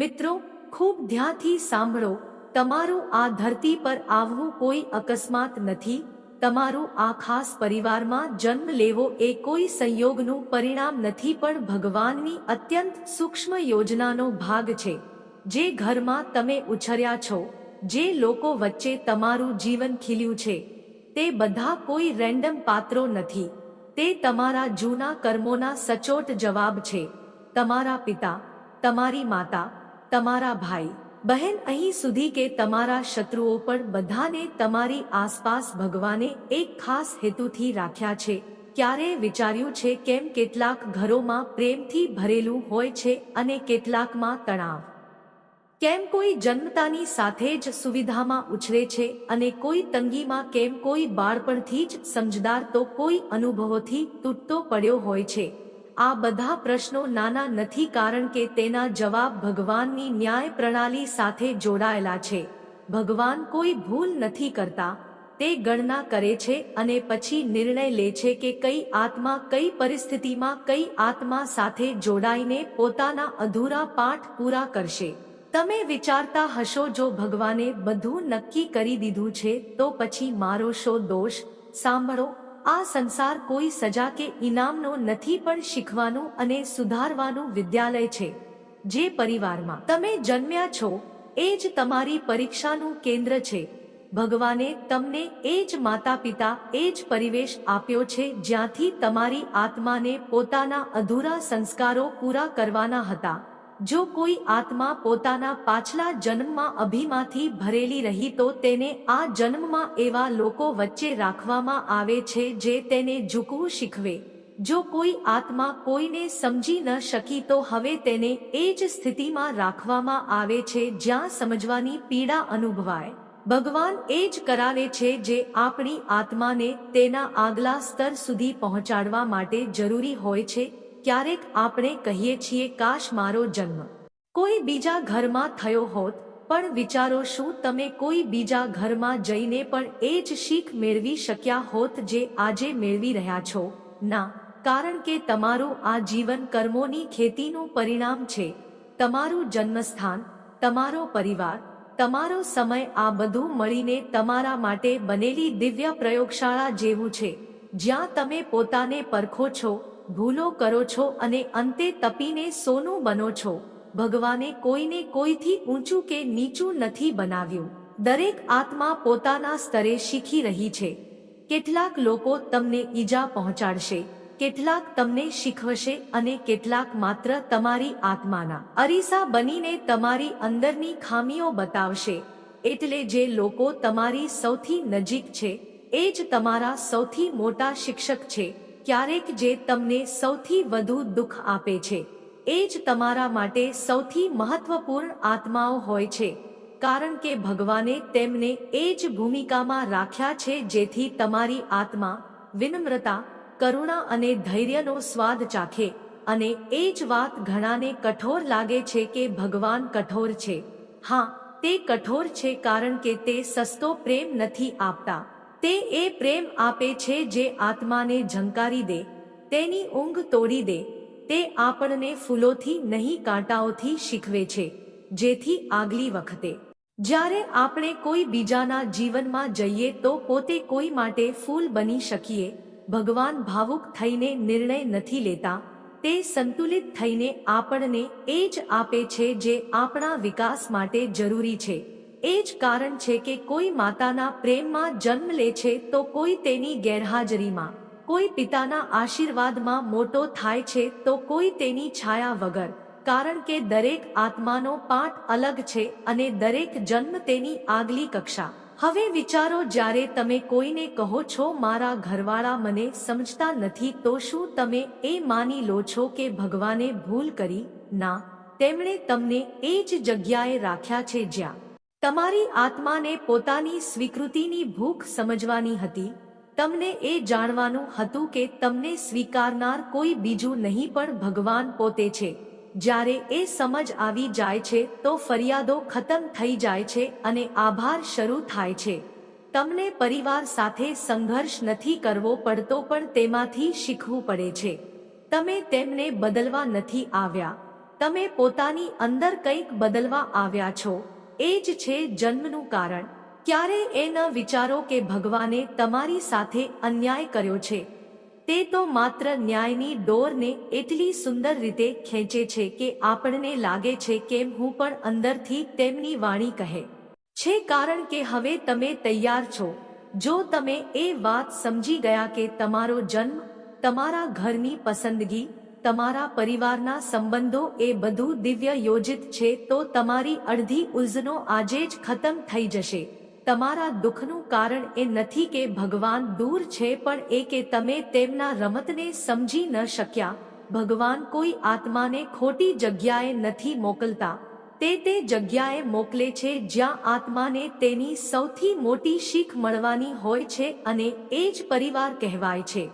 મિત્રો, ખૂબ ધ્યાનથી સાંભળો, તમારું આ ધરતી પર આવવું કોઈ અકસ્માત નથી, તમારું આ ખાસ પરિવારમાં જન્મ લેવો એ કોઈ સંયોગનું પરિણામ નથી પણ ભગવાનની અત્યંત સૂક્ષ્મ યોજનાનો ભાગ છે, જે ઘરમાં તમે ઉછર્યા છો, જે લોકો વચ્ચે તમારું જીવન ખીલ્યું છે, તે બધા કોઈ રેન્ડમ પાત્રો નથી, તે તમારા જૂના કર્મોના સચોટ જવાબ છે, તમારા પિતા, તમારી માતા તમારા ભાઈ, બહેન અહીં સુધી કે તમારા શત્રુઓ પણ બધાને તમારી આસપાસ ભગવાને એક ખાસ હેતુથી રાખ્યા છે. ક્યારે વિચાર્યું છે કેમ કેટલાક ઘરોમાં પ્રેમથી ભરેલું હોય છે અને કેટલાકમાં તણાવ? કેમ કોઈ જન્મતાની સાથે જ સુવિધામાં ઉછરે છે અને કોઈ તંગીમાં કેમ કોઈ બાળપણથી જ સમજદાર તો કોઈ અનુભવોથી તૂટતો પડ્યો હોય છે? આ બધા પ્રશ્નો નાના નથી કારણ કે તેના જવાબ ભગવાનની ન્યાય પ્રણાલી સાથે જોડાયેલા છે. ભગવાન કોઈ ભૂલ નથી કરતા, તે ગણના કરે છે અને પછી નિર્ણય લે છે કે કઈ આત્મા કઈ પરિસ્થિતિમાં કઈ આત્મા સાથે જોડાઈને પોતાના અધૂરા પાઠ પૂરા કરશે. તમે વિચારતા હશો, જો ભગવાને બધું નક્કી કરી દીધું છે, તો પછી મારો શો દોષ, સાંભળો. આ સંસાર કોઈ સજા કે ઇનામનો નથી પણ શીખવાનું અને સુધારવાનું વિદ્યાલય છે, જે પરિવારમાં તમે જન્મ્યા છો, એ જ તમારી પરીક્ષાનું કેન્દ્ર છે. ભગવાને તમને એ જ માતા પિતા એ જ પરિવેશ આપ્યો છે, જ્યાંથી તમારી આત્માને પોતાના અધૂરા સંસ્કારો પૂરા કરવાના હતા. જો કોઈ આત્મા પોતાના પાછલા જન્મમાં અભિમાંથી ભરેલી રહી તો તેને આ જન્મમાં એવા લોકો વચ્ચે રાખવામાં આવે છે જે તેને ઝૂકવું શીખવે. જો કોઈ આત્મા કોઈને સમજી ન શકી તો હવે તેને એ જ સ્થિતિમાં રાખવામાં આવે છે જ્યાં સમજવાની પીડા અનુભવાય. ભગવાન એ જ કરાવે છે જે આપણી આત્માને તેના આગલા સ્તર સુધી પહોંચાડવા માટે જરૂરી હોય છે. ક્યારેક આપણે કહીએ છીએ, કાશ મારો જન્મ. કોઈ બીજા ઘરમાં થયો હોત, પણ વિચારો શું તમે કોઈ બીજા ઘરમાં જઈને પણ એ જ શીખ મેળવી શક્યા હોત જે આજે મેળવી રહ્યા છો? ના, કારણ કે તમારું આ જીવન કર્મોની ખેતીનું પરિણામ છે. તમારું જન્મસ્થાન, તમારો પરિવાર, તમારો સમય આ બધું મળીને તમારા માટે બનેલી દિવ્ય પ્રયોગશાળા જેવું છે. જ્યાં તમે પોતાને પરખો છો ભૂલો કરો છો અને અંતે તપીને સોનું બનો છો. ભગવાને કોઈને કોઈથી ઊંચું કે નીચું નથી બનાવ્યું. દરેક આત્મા પોતાના સ્તરે શીખી રહી છે. કેટલાક લોકો તમને ઈજા પહોંચાડશે. કેટલાક તમને શીખવશે અને કેટલાક માત્ર તમારી આત્માના. અરીસા બનીને તમારી અંદરની ખામીઓ બતાવશે. એટલે જે લોકો તમારી સૌથી નજીક છે, એ જ તમારા સૌથી મોટા શિક્ષક છે. ક્યારેક જે તમને સૌથી વધુ દુઃખ આપે છે, એ જ તમારા માટે સૌથી મહત્વપૂર્ણ આત્માઓ હોય છે. કારણ કે ભગવાને તેમને એ જ ભૂમિકામાં રાખ્યા છે જેથી તમારી આત્મા વિનમ્રતા, કરુણા અને ધૈર્યનો સ્વાદ ચાખે અને એ જ વાત ઘણાને કઠોર લાગે છે કે ભગવાન કઠોર છે. હા, તે કઠોર છે કારણ કે તે સસ્તો પ્રેમ નથી આપતા. તે એ પ્રેમ આપે છે જે આત્માને ઝંકારી દે, તેની ઊંઘ તોડી દે, તે આપણને ફૂલોથી નહીં કાંટાઓથી શીખવે છે, જેથી આગલી વખતે. જ્યારે આપણે કોઈ બીજાના જીવનમાં જઈએ તો પોતે કોઈ માટે ફૂલ બની શકીએ, ભગવાન ભાવુક થઈને નિર્ણય નથી લેતા, તે સંતુલિત થઈને આપણને એ જ આપે છે જે આપણા વિકાસ માટે જરૂરી છે. એ જ કારણ છે કે કોઈ માતાના પ્રેમમાં જન્મ લે છે તો કોઈ તેની ગેરહાજરીમાં, કોઈ પિતાના આશીર્વાદમાં મોટો થાય છે તો કોઈ તેની છાયા વગર, કારણ કે દરેક આત્માનો પાઠ અલગ છે અને દરેક જન્મ તેની આગલી કક્ષા. હવે વિચારો જ્યારે તમે કોઈને કહો છો, મારા ઘરવાળા મને સમજતા નથી તો શું તમે એ માની લો છો કે ભગવાને ભૂલ કરી? ના. તેમણે તમને એ જ જગ્યાએ રાખ્યા છે જ્યાં તમારી આત્માને પોતાની સ્વીકૃતિની ભૂખ સમજવાની હતી. તમને એ જાણવાનું હતું કે તમને સ્વીકારનાર કોઈ બીજું નહીં પણ ભગવાન પોતે છે. જ્યારે એ સમજ આવી જાય છે, તો ફરિયાદો ખતમ થઈ જાય છે અને આભાર શરૂ થાય છે. તમને પરિવાર સાથે સંઘર્ષ નથી કરવો પડતો પણ તેમાંથી શીખવું પડે છે. તમે તેમને બદલવા નથી આવ્યા. તમે પોતાની અંદર કંઈક બદલવા આવ્યા છો. એ જ છે જન્મનું કારણ. ક્યારે એ ન વિચારો કે ભગવાને તમારી સાથે અન્યાય કર્યો છે. તે તો માત્ર ન્યાયની ડોરને એટલી સુંદર રીતે ખેંચે છે કે આપણને લાગે છે કેમ હું પણ અંદરથી તેમની વાણી કહે. છે કારણ કે હવે તમે તૈયાર છો. જો તમે એ વાત સમજી ગયા કે તમારો જન્મ તમારા ઘરની પસંદગી તમારા પરિવારના સંબંધો એ બધું દિવ્ય યોજિત છે તો તમારી અડધી ઉલ્ઝનો આજે જ ખતમ થઈ જશે. તમારા દુઃખનું કારણ એ નથી કે ભગવાન દૂર છે પણ એ કે તમે તેમના રમતને સમજી ન શક્યા. ભગવાન કોઈ આત્માને ખોટી જગ્યાએ નથી મોકલતા. તે તે જગ્યાએ મોકલે છે જ્યાં આત્માને તેની સૌથી મોટી શીખ મળવાની હોય છે અને એ જ પરિવાર કહેવાય છે.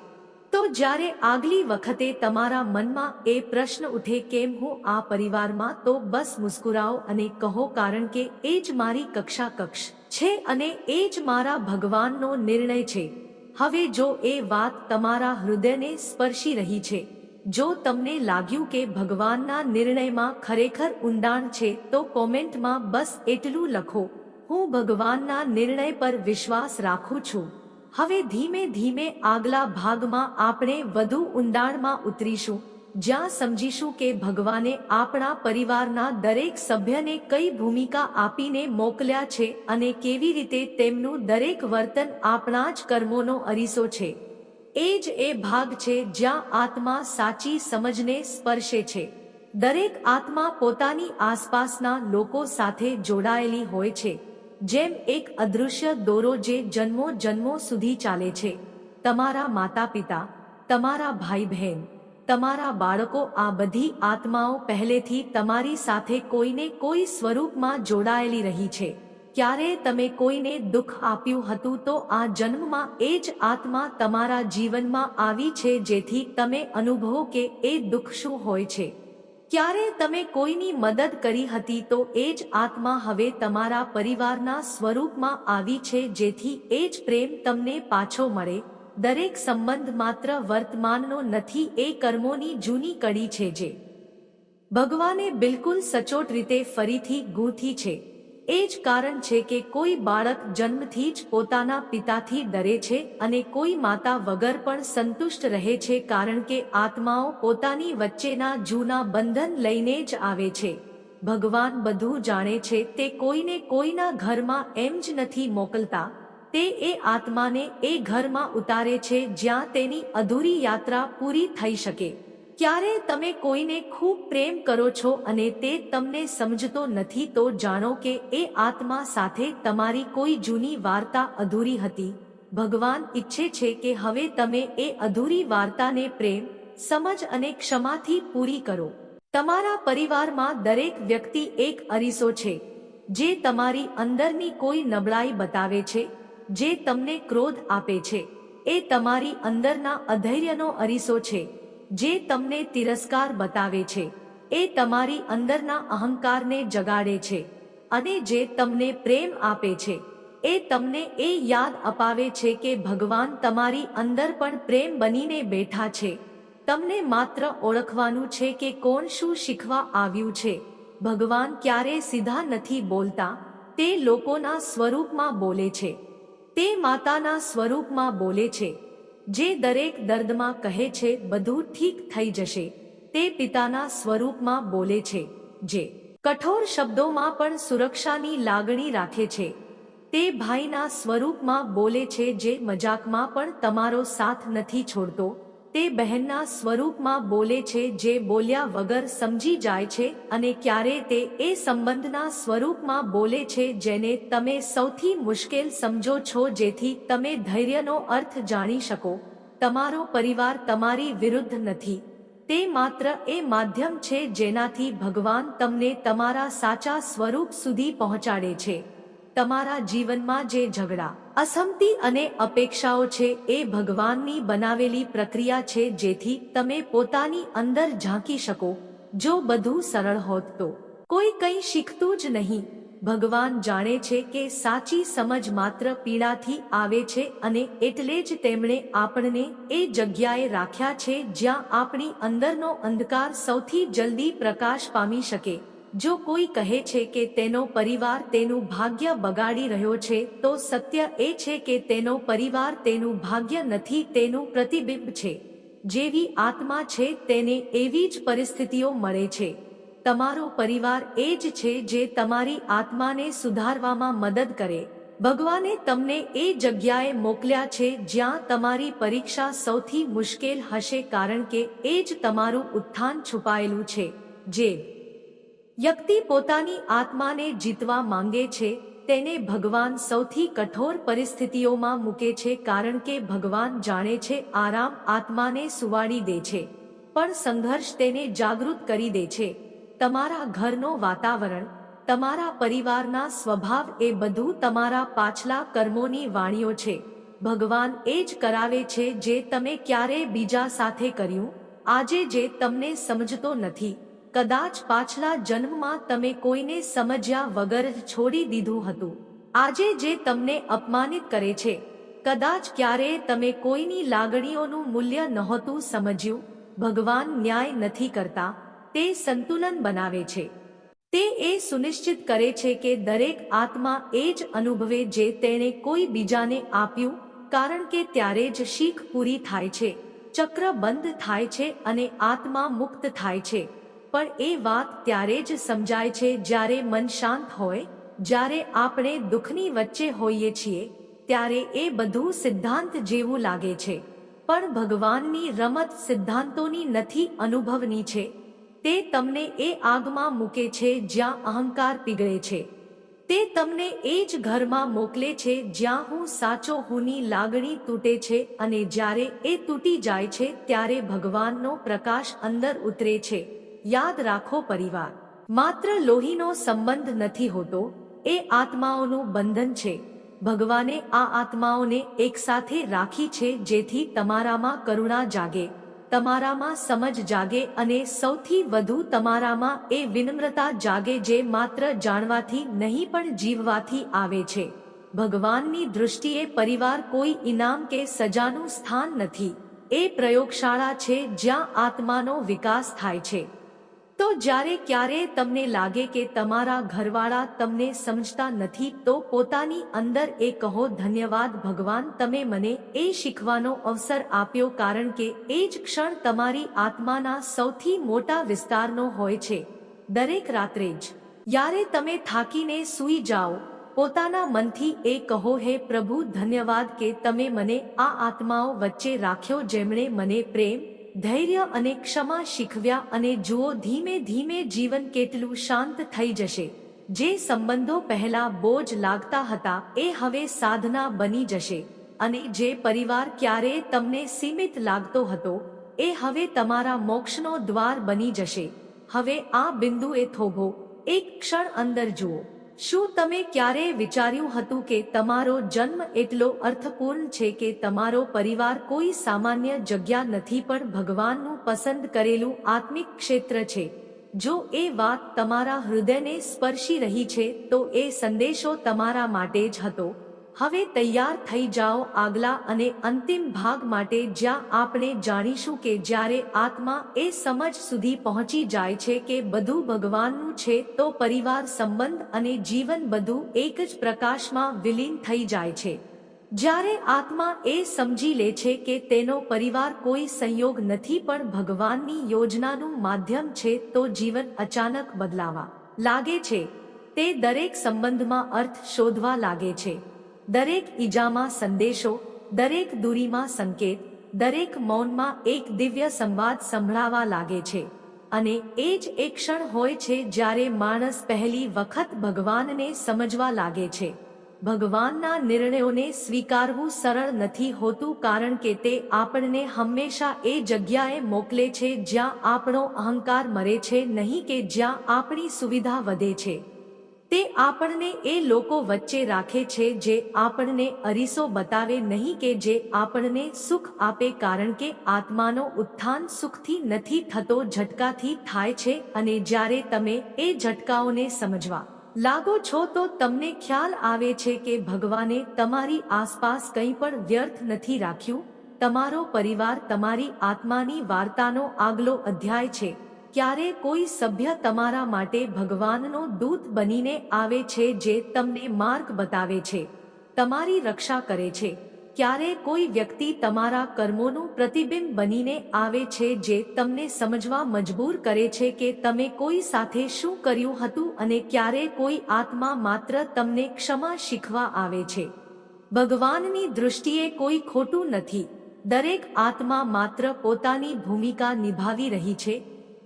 તો જ્યારે આગલી વખતે તમારા મનમાં એ પ્રશ્ન ઉઠે કેમ હું આ પરિવારમાં, તો બસ મુસ્કુરાઓ અને કહો કારણ કે એ જ મારી કક્ષા કક્ષ છે અને એ જ મારા ભગવાનનો નિર્ણય છે. હવે જો એ વાત તમારા હૃદયને સ્પર્શી રહી છે, જો તમને લાગ્યું કે ભગવાનના નિર્ણયમાં ખરેખર ઊંડાણ છે, તો કોમેન્ટમાં બસ એટલું લખો, હું ભગવાનના નિર્ણય પર વિશ્વાસ રાખું છું. હવે ધીમે ધીમે આગલા ભાગમાં આપણે વધુ ઊંડાણમાં ઉતરીશું, જ્યાં સમજીશું કે ભગવાને આપણા પરિવારના દરેક સભ્યને કઈ ભૂમિકા આપીને મોકલ્યા છે અને કેવી રીતે તેમનું દરેક વર્તન આપણા જ કર્મોનો અરીસો છે. એ જ એ ભાગ છે જ્યાં આત્મા સાચી સમજને સ્પર્શે છે. દરેક આત્મા પોતાની આસપાસના લોકો સાથે જોડાયેલી હોય છે. જેમ એક અદૃશ્ય દોરો જે જન્મો જન્મો સુધી ચાલે છે. તમારા માતા પિતા તમારા ભાઈ બહેન તમારા બાળકો આ બધી આત્માઓ પહેલેથી તમારી સાથે કોઈને કોઈ સ્વરૂપમાં જોડાયેલી રહી છે. ક્યારે તમે કોઈને દુઃખ આપ્યું હતું તો આ જન્મમાં એ જ આત્મા તમારા જીવનમાં આવી છે જેથી તમે અનુભવો કે એ દુઃખ શું હોય છે. ક્યારે તમે કોઈની મદદ કરી હતી તો એ જ આત્મા હવે તમારા પરિવારના સ્વરૂપમાં આવી છે, જેથી એ જ પ્રેમ તમને પાછો મળે. દરેક સંબંધ માત્ર વર્તમાનનો નથી, એ કર્મોની જૂની કડી છે જે ભગવાને બિલકુલ સચોટ રીતે ફરીથી ગૂંથી છે. એ જ કારણ છે કે કોઈ બાળક જન્મથી જ પોતાના પિતાથી ડરે છે અને કોઈ માતા વગર પણ સંતુષ્ટ રહે છે કારણ કે આત્માઓ પોતાની વચ્ચેના જૂના બંધન લઈને જ આવે છે. ભગવાન બધું જાણે છે તે કોઈને કોઈના ઘરમાં એમ જ નથી મોકલતા. તે એ આત્માને એ ઘરમાં ઉતારે છે જ્યાં તેની અધૂરી યાત્રા પૂરી થઈ શકે. ક્યારે તમે કોઈને ખૂબ પ્રેમ કરો છો અને તે તમને સમજતો નથી તો જાણો કે એ આત્મા સાથે તમારી કોઈ જૂની વાર્તા અધૂરી હતી. ભગવાન ઈચ્છે છે કે હવે તમે એ અધૂરી વાર્તાને પ્રેમ, સમજ અને ક્ષમાથી પૂરી કરો. તમારા પરિવારમાં દરેક વ્યક્તિ એક અરીસો છે, જે તમારી અંદરની કોઈ નબળાઈ બતાવે છે, જે તમને ક્રોધ આપે છે. એ તમારી અંદરના અધૈર્યનો અરીસો છે. જે તમને તિરસ્કાર બતાવે છે, એ તમારી અંદરના અહંકારને જગાડે છે અને જે તમને પ્રેમ આપે છે, એ તમને એ યાદ અપાવે છે કે ભગવાન તમારી અંદર પણ પ્રેમ બનીને બેઠા છે. તમને માત્ર ઓળખવાનું છે કે કોણ શું શીખવા આવ્યું છે. ભગવાન ક્યારે સીધા નથી બોલતા, તે લોકોના સ્વરૂપમાં બોલે છે. તે માતાના સ્વરૂપમાં બોલે છે. જે દરેક દર્દમાં કહે છે, બધું ઠીક થઈ જશે. તે પિતાના સ્વરૂપમાં બોલે છે, જે કઠોર શબ્દોમાં પણ સુરક્ષાની લાગણી રાખે છે. તે ભાઈના સ્વરૂપમાં બોલે છે, જે મજાકમાં પણ તમારો સાથ નથી છોડતો. તે બહેનના સ્વરૂપમાં બોલે છે જે બોલ્યા વગર સમજી જાય છે અને ક્યારે તે એ સંબંધના સ્વરૂપમાં બોલે છે જેને તમે સૌથી મુશ્કેલ સમજો છો જેથી તમે ધૈર્યનો અર્થ જાણી શકો. તમારો પરિવાર તમારી વિરુદ્ધ નથી. તે માત્ર એ માધ્યમ છે જેનાથી ભગવાન તમને તમારા સાચા સ્વરૂપ સુધી પહોંચાડે છે. તમારા જીવનમાં જે ઝઘડા અસમતિ અને અપેક્ષાઓ છે એ ભગવાનની બનાવેલી પ્રક્રિયા છે જેથી તમે પોતાની અંદર ઝાંકી શકો, જો બધું સરળ હોત તો. કોઈ કંઈ શીખતું જ નહીં. ભગવાન જાણે છે કે સાચી સમજ માત્ર પીડાથી આવે છે અને એટલે જ તેમણે આપણને એ જગ્યાએ રાખ્યા છે જ્યાં આપણી અંદરનો અંધકાર સૌથી જલ્દી પ્રકાશ પામી શકે. જો કોઈ કહે છે કે તેનો પરિવાર તેનું ભાગ્ય બગાડી રહ્યો છે, તો સત્ય એ છે કે તેનો પરિવાર તેનું ભાગ્ય નથી, તેનું પ્રતિબિંબ છે. જેવી આત્મા છે, તેને એવી જ પરિસ્થિતિઓ મળે છે. તમારો પરિવાર એ જ છે જે તમારી આત્માને સુધારવામાં મદદ કરે. ભગવાને તમને એ જગ્યાએ મોકલ્યા છે જ્યાં તમારી પરીક્ષા સૌથી મુશ્કેલ હશે કારણ કે એ જ તમારું ઉત્થાન છુપાયેલું છે. જે વ્યક્તિ પોતાની આત્માને જીતવા માંગે છે, તેને ભગવાન સૌથી કઠોર પરિસ્થિતિઓમાં મૂકે છે કારણ કે ભગવાન જાણે છે આરામ આત્માને સુવાડી દે છે, પણ સંઘર્ષ તેને જાગૃત કરી દે છે. તમારા ઘરનો વાતાવરણ, તમારા પરિવારના સ્વભાવ એ બધું તમારા પાછલા કર્મોની વાણીઓ છે. ભગવાન એ જ કરાવે છે જે તમે ક્યારેય બીજા સાથે કર્યું, આજે જે તમને સમજતો નથી. કદાચ પાછલા જન્મમાં તમે કોઈને સમજ્યા વગર છોડી દીધું હતું. આજે જે તમને અપમાનિત કરે છે, કદાચ ક્યારેય તમે કોઈની લાગણીઓનું મૂલ્ય નહોતું સમજ્યું, ભગવાન ન્યાય નથી કરતા, તે સંતુલન બનાવે છે. તે એ સુનિશ્ચિત કરે છે કે દરેક આત્મા એ જ અનુભવે જે તેણે કોઈ બીજાને આપ્યું, કારણ કે ત્યારે જ શીખ પૂરી થાય છે, ચક્ર બંધ થાય છે અને આત્મા મુક્ત થાય છે. પણ એ વાત ત્યારે જ સમજાય છે જ્યારે મન શાંત હોય, જ્યારે આપણે દુઃખની વચ્ચે હોઈએ છીએ, ત્યારે એ બધું સિદ્ધાંત જેવું લાગે છે. પણ ભગવાનની રમત સિદ્ધાંતોની નથી અનુભવની છે. તે તમને એ આગમાં મૂકે છે જ્યાં અહંકાર પીગળે છે. તે તમને એ જ ઘરમાં મોકલે છે જ્યાં હું સાચો હુંની લાગણી તૂટે છે અને જ્યારે એ તૂટી જાય છે ત્યારે ભગવાનનો પ્રકાશ અંદર ઉતરે છે. યાદ રાખો પરિવાર. માત્ર લોહીનો સંબંધ નથી હોતો, એ આત્માઓનું બંધન છે. ભગવાને આ આત્માઓને એકસાથે રાખી છે જેથી તમારામાં કરુણા જાગે, તમારામાં સમજ જાગે અને સૌથી વધુ તમારામાં એ વિનમ્રતા જાગે જે માત્ર જાણવાથી નહીં પણ જીવવાથી આવે છે. ભગવાનની દૃષ્ટિએ પરિવાર કોઈ ઇનામ કે સજાનું સ્થાન નથી. એ પ્રયોગશાળા છે જ્યાં આત્માનો વિકાસ થાય છે. તો જ્યારે ક્યારે તમને લાગે કે તમારા ઘરવાળા તમને સમજતા નથી, તો પોતાની અંદર એ કહો, ધન્યવાદ ભગવાન, તમે મને એ શીખવાનો અવસર આપ્યો કારણ કે એ જ ક્ષણ તમારી આત્માના સૌથી મોટા વિસ્તારનો હોય છે. દરેક રાત્રે જ. યારે તમે થાકીને સૂઈ જાઓ, પોતાના મનથી એ કહો, હે પ્રભુ, ધન્યવાદ કે તમે મને આ આત્માઓ વચ્ચે રાખ્યો, જેમણે મને પ્રેમ ધૈર્ય અને ક્ષમા શીખવ્યા અને જુઓ ધીમે ધીમે જીવન કેટલું શાંત થઈ જશે. જે સંબંધો પહેલા બોજ લાગતા હતા, એ હવે સાધના બની જશે. અને જે પરિવાર ક્યારેય તમને સીમિત લાગતો હતો, એ હવે તમારા મોક્ષનો દ્વાર બની જશે. હવે આ બિંદુએ થોભો, એક ક્ષણ અંદર જુઓ. શું તમે ક્યારેય વિચાર્યું હતું કે તમારો જન્મ એટલો અર્થપૂર્ણ છે કે તમારો પરિવાર કોઈ સામાન્ય જગ્યા નથી પણ ભગવાનનું પસંદ કરેલું આત્મિક ક્ષેત્ર છે? જો એ વાત તમારા હૃદયને સ્પર્શી રહી છે, તો એ સંદેશો તમારા માટે જ હતો. હવે તૈયાર થઈ જાઓ આગલા અને અંતિમ ભાગ માટે જ્યાં આપણે જાણીશું કે જ્યારે આત્મા એ સમજ સુધી પહોંચી જાય છે કે બધું ભગવાનનું છે, તો પરિવાર, સંબંધ અને જીવન બધું એક જ પ્રકાશમાં વિલીન થઈ જાય છે. જ્યારે આત્મા એ સમજી લે છે કે તેનો પરિવાર કોઈ સંયોગ નથી પણ ભગવાનની યોજનાનું માધ્યમ છે, તો જીવન અચાનક બદલાવા લાગે છે. તે દરેક સંબંધમાં અર્થ શોધવા લાગે છે. દરેક ઈજામાં સંદેશો, દરેક દૂરીમાં સંકેત, દરેક મૌનમાં એક દિવ્ય સંવાદ સંભળાવા લાગે છે. અને એ જ એક ક્ષણ હોય છે જ્યારે માણસ પહેલી વખત ભગવાનને સમજવા લાગે છે. ભગવાનના નિર્ણયોને સ્વીકારવું સરળ નથી હોતું કારણ કે તે આપણને હંમેશા એ જગ્યાએ મોકલે છે જ્યાં આપણો અહંકાર મરે છે નહીં કે જ્યાં આપણી સુવિધા વધે છે. તે આપણને એ લોકો વચ્ચે રાખે છે જે આપણને અરીસો બતાવે નહીં કે જે આપણને સુખ આપે કારણ કે આત્માનો ઉત્થાન સુખથી નથી થતો, ઝટકાથી થાય છે અને જ્યારે તમે એ ઝટકાઓને સમજવા લાગો છો તો તમને ખ્યાલ આવે છે કે ભગવાને તમારી આસપાસ કંઈ પણ વ્યર્થ નથી રાખ્યું. તમારો પરિવાર તમારી આત્માની વાર્તાનો આગલો અધ્યાય છે. ક્યારે કોઈ સભ્ય તમારા માટે ભગવાનનો દૂત બનીને આવે છે જે તમને માર્ગ બતાવે છે, તમારી રક્ષા કરે છે? ક્યારે કોઈ વ્યક્તિ તમારા કર્મોનું પ્રતિબિંબ બનીને આવે છે જે તમને સમજવા મજબૂર કરે છે કે તમે કોઈ સાથે શું કર્યું હતું અને ક્યારે કોઈ આત્મા માત્ર તમને ક્ષમા શીખવા આવે છે? ભગવાનની દૃષ્ટિએ કોઈ ખોટું નથી. દરેક આત્મા માત્ર પોતાની ભૂમિકા નિભાવી રહી છે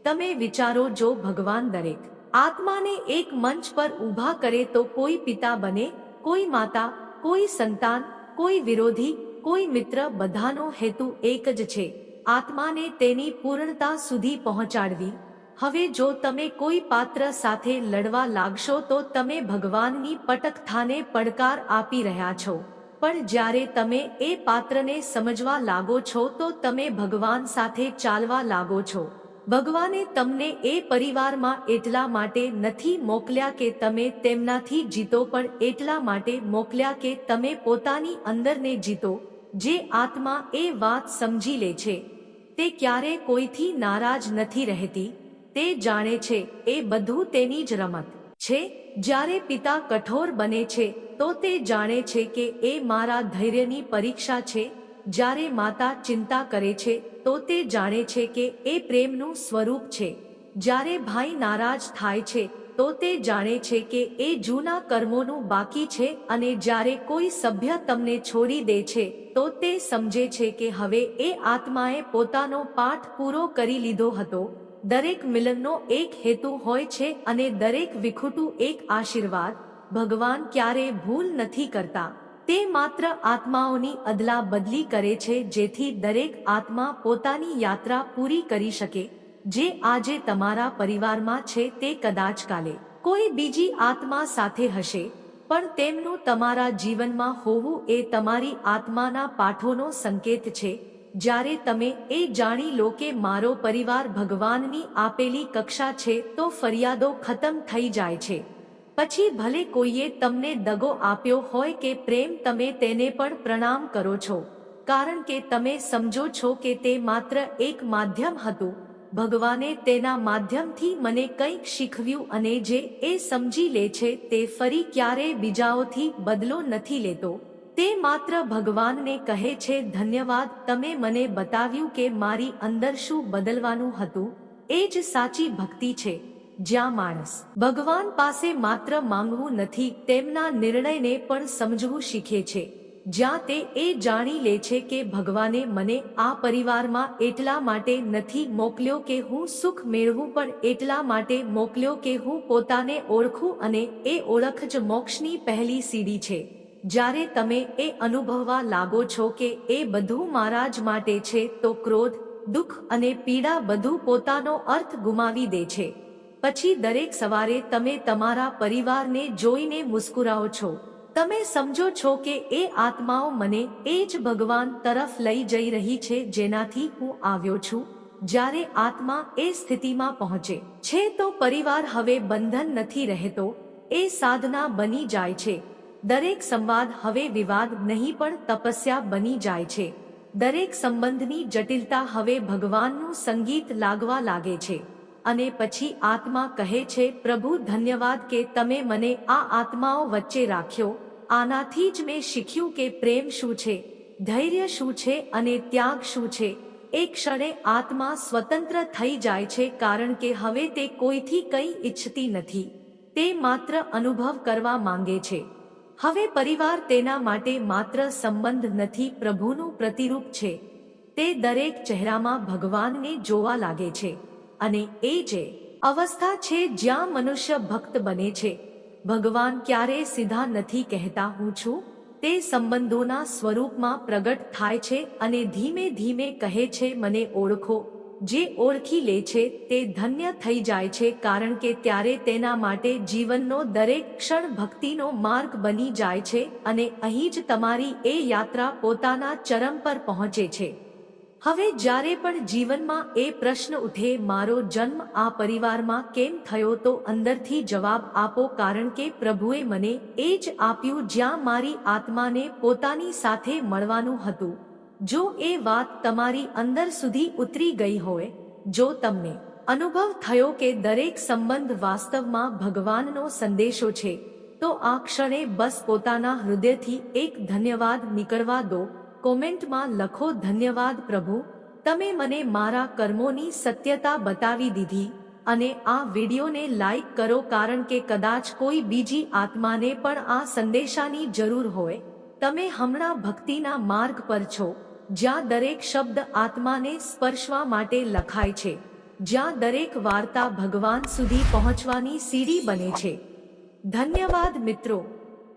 તમે વિચારો જો ભગવાન દરેક આત્માને એક મંચ પર ઊભા કરે તો કોઈ પિતા બને, કોઈ માતા, કોઈ સંતાન, કોઈ વિરોધી, કોઈ મિત્ર બધાનો હેતુ એક જ છે. આત્માને તેની પૂર્ણતા સુધી પહોંચાડવી. હવે જો તમે કોઈ પાત્ર સાથે લડવા લાગશો તો તમે ભગવાનની પટકથાને પડકાર આપી રહ્યા છો. પણ જ્યારે તમે એ પાત્રને સમજવા લાગો છો તો તમે ભગવાન સાથે ચાલવા લાગો છો. ભગવાને તમને એ પરિવારમાં એટલા માટે નથી મોકલ્યા કે તમે તેમનાથી જીતો પણ એટલા માટે મોકલ્યા કે તમે પોતાની અંદરને જીતો, જે આત્મા એ વાત સમજી લે છે. તે ક્યારે કોઈથી નારાજ નથી રહેતી, તે જાણે છે, એ બધું તેની જ રમત છે. જ્યારે પિતા કઠોર બને છે, તો તે જાણે છે કે એ મારા ધૈર્યની પરીક્ષા છે જ્યારે માતા ચિંતા કરે છે, તો તે જાણે છે કે એ પ્રેમનું સ્વરૂપ છે. જ્યારે ભાઈ નારાજ થાય છે, તો તે જાણે છે કે એ જૂના કર્મોનું બાકી છે અને જ્યારે કોઈ સભ્ય તમને છોડી દે છે, તો તે સમજે છે કે હવે એ આત્માએ પોતાનો પાઠ પૂરો કરી લીધો હતો. દરેક મિલનનો એક હેતુ હોય છે અને દરેક વિખુટું એક આશીર્વાદ. ભગવાન ક્યારે ભૂલ નથી કરતા. તે માત્ર આત્માઓની અદલા બદલી કરે છે જેથી દરેક આત્મા પોતાની યાત્રા પૂરી કરી શકે, જે આજે તમારા પરિવારમાં છે તે કદાચ કાલે કોઈ બીજી આત્મા સાથે હશે, પણ તેમનું તમારા જીવનમાં હોવું એ તમારી આત્માના પાઠોનો સંકેત છે, જ્યારે તમે એ જાણી લો કે મારો પરિવાર ભગવાનની આપેલી કક્ષા છે તો ફરિયાદો ખતમ થઈ જાય છે. પછી ભલે કોઈએ તમને દગો આપ્યો હોય કે પ્રેમ તમે તેને પણ પ્રણામ કરો છો, કારણ કે તમે સમજો છો કે તે માત્ર એક માધ્યમ હતું. ભગવાને તેના માધ્યમથી મને કંઈક શીખવ્યું અને જે એ સમજી લે છે તે ફરી ક્યારેય બીજાઓથી બદલો નથી લેતો. તે માત્ર ભગવાનને કહે છે, ધન્યવાદ, તમે મને બતાવ્યું કે મારી અંદર શું બદલવાનું હતું. એ જ સાચી ભક્તિ છે. જ્યાં માણસ ભગવાન પાસે માત્ર માંગવું નથી, તેમના નિર્ણયને પણ સમજવું શીખે છે. જ્યાં તે એ જાણી લે છે કે ભગવાને મને આ પરિવારમાં એટલા માટે નથી મોકલ્યો કે હું સુખ મેળવું, પણ એટલા માટે મોકલ્યો કે હું પોતાને ઓળખું અને એ ઓળખ જ મોક્ષની પહેલી સીડી છે. જ્યારે તમે એ અનુભવવા લાગો છો કે એ બધું મારા જ માટે છે, તો ક્રોધ, દુઃખ અને પીડા બધું પોતાનો અર્થ ગુમાવી દે છે. પછી દરેક સવારે તમે તમારા પરિવારને જોઈને મુસ્કુરાઓ છો. તમે સમજો છો કે એ આત્માઓ મને એ જ ભગવાન તરફ લઈ જઈ રહી છે જેનાથી હું આવ્યો છું. જ્યારે આત્મા એ સ્થિતિમાં પહોંચે છે તો પરિવાર હવે બંધન નથી રહેતો, એ સાધના બની જાય છે. દરેક સંવાદ હવે વિવાદ નહીં પણ તપસ્યા બની જાય છે. દરેક સંબંધની જટિલતા હવે ભગવાનનું સંગીત લાગવા લાગે છે. અને પછી આત્મા કહે છે, પ્રભુ, ધન્યવાદ કે તમે મને આ આત્માઓ વચ્ચે રાખ્યો. આનાથી જ મેં શીખ્યું કે પ્રેમ શું છે, ધૈર્ય શું છે અને ત્યાગ શું છે. એક ક્ષણે આત્મા સ્વતંત્ર થઈ જાય છે કારણ કે હવે તે કોઈથી કંઈ ઈચ્છતી નથી. તે માત્ર અનુભવ કરવા માંગે છે. હવે પરિવાર તેના માટે માત્ર સંબંધ નથી, પ્રભુનું પ્રતિરૂપ છે. તે દરેક ચહેરામાં ભગવાનને જોવા લાગે છે. અને એ જે અવસ્થા છે જ્યાં મનુષ્ય ભક્ત બને છે, ભગવાન ક્યારે સીધા નથી કહેતા હું છું? તે સંબંધોના સ્વરૂપમાં પ્રગટ થાય છે અને ધીમે ધીમે કહે છે, મને ઓળખો. જે ઓળખી લે છે, તે ધન્ય થઈ જાય છે કારણ કે ત્યારે તેના માટે જીવનનો દરેક ક્ષણ ભક્તિનો માર્ગ બની જાય છે અને અહીં જ તમારી એ યાત્રા પોતાના ચરમ પર પહોંચે છે. હવે જ્યારે પણ જીવનમાં એ પ્રશ્ન ઉઠે, મારો જન્મ આ પરિવારમાં કેમ થયો? તો અંદરથી જવાબ આપો, કારણ કે પ્રભુએ મને એ જ આપ્યું જ્યાં મારી આત્માને પોતાની સાથે મળવાનું હતું. જો એ વાત તમારી અંદર સુધી ઉતરી ગઈ હોય, જો તમને અનુભવ થયો કે દરેક સંબંધ વાસ્તવમાં ભગવાનનો સંદેશો છે, તો આ ક્ષણે બસ પોતાના હૃદયથી એક ધન્યવાદ નીકળવા દો. કોમેન્ટમાં લખો, ધન્યવાદ પ્રભુ. તમે મને મારા કર્મોની સત્યતા બતાવી દીધી અને આ વિડીયોને લાઈક કરો કારણ કે કદાચ કોઈ બીજી આત્માને પણ આ સંદેશાની જરૂર હોય. તમે હમણાં ભક્તિના માર્ગ પર છો, જ્યાં દરેક શબ્દ આત્માને સ્પર્શવા માટે લખાય છે. જ્યાં દરેક વાર્તા ભગવાન સુધી પહોંચવાની સીડી બને છે. ધન્યવાદ મિત્રો.